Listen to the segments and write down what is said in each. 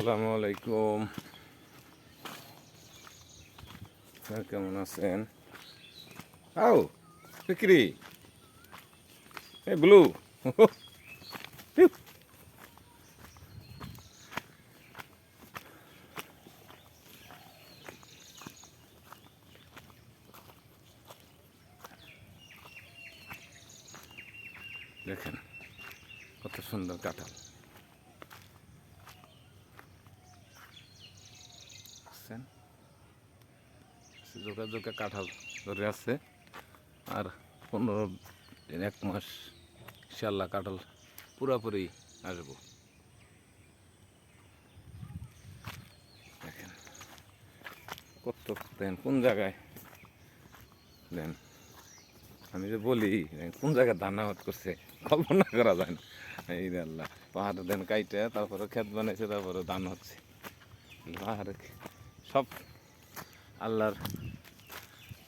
আসসালামু আলাইকুম। কেমন আছেন? আও বিক্রি এ ব্লু। দেখেন কত সুন্দর কাঁঠাল। আসছেন জোকা জোকা কাঁঠাল ধরে আছে। আর পনেরো দিন, এক মাস ইনশাল্লাহ কাঁঠাল পুরাপুরি আসব। দেখেন, কত দেন, কোন জায়গায় দেন? আমি যে বলি কোন জায়গায় ধান আবাদ করছে, কল্পনা করা যায় না। এই আল্লাহ, পাহাড়ে দেন কাইটে, তারপরে ক্ষেত বানাইছে, তারপরে ধান হচ্ছে। পাহাড়ে সব আল্লাহর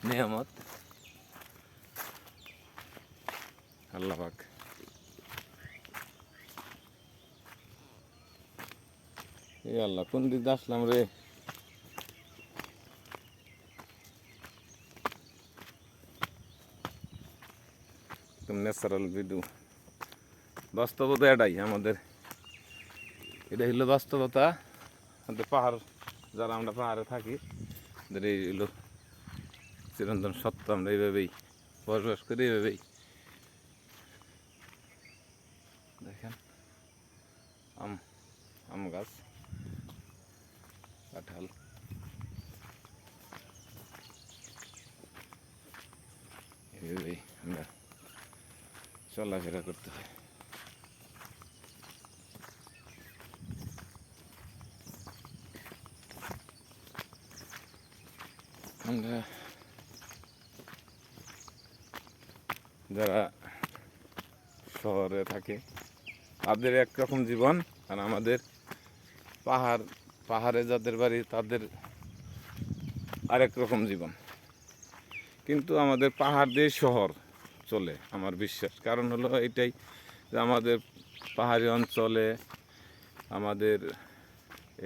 নিয়ামত। আল্লাহ পাক। এই আল্লাহ, কোন দিক আসলাম রে? ন্যাচারাল ভিডিও বাস্তবতা এটাই আমাদের। এটা হইল বাস্তবতা। আমাদের পাহাড় যারা আমরা পাহাড়ে থাকি আমাদের এই চিরন্তন সত্য, আমরা এইভাবেই বসবাস করি, এইভাবেই। দেখেন, আম আম গাছ, কাঁঠাল। এইভাবেই আমরা চলাফেরা করতে হয়। আমরা যারা শহরে থাকে, তাদের একরকম জীবন, আর আমাদের পাহাড়, পাহাড়ে যাদের বাড়ি, তাদের আরেক রকম জীবন। কিন্তু আমাদের পাহাড় দিয়ে শহর চলে, আমার বিশ্বাস। কারণ হলো এটাই যে আমাদের পাহাড়ি অঞ্চলে আমাদের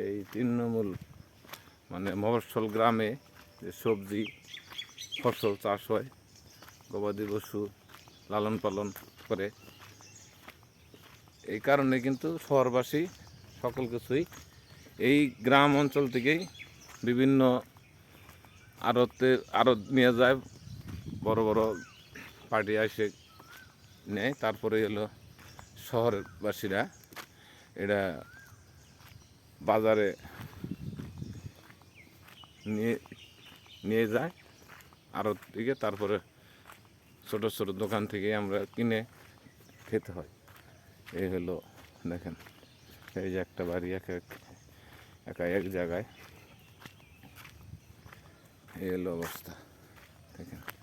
এই তৃণমূল মানে মফস্বল গ্রামে যে সবজি, ফসল চাষ হয়, গবাদি পশু লালন পালন করে। এই কারণে কিন্তু শহরবাসী সকল কিছুই এই গ্রাম অঞ্চল থেকেই বিভিন্ন আড়তে, আড়ত নিয়ে যায়, বড় বড় পার্টি এসে নেয়। তারপরে হলো শহরবাসীরা এটা বাজারে নিয়ে নিয়ে যায়। আড়ত দিকে তারপরে ছোটো ছোটো দোকান থেকে আমরা কিনে খেতে হয়। এই হলো দেখেন, এই যে একটা বাড়ি এক এক, একা এক জায়গায়। এই হলো অবস্থা, দেখেন।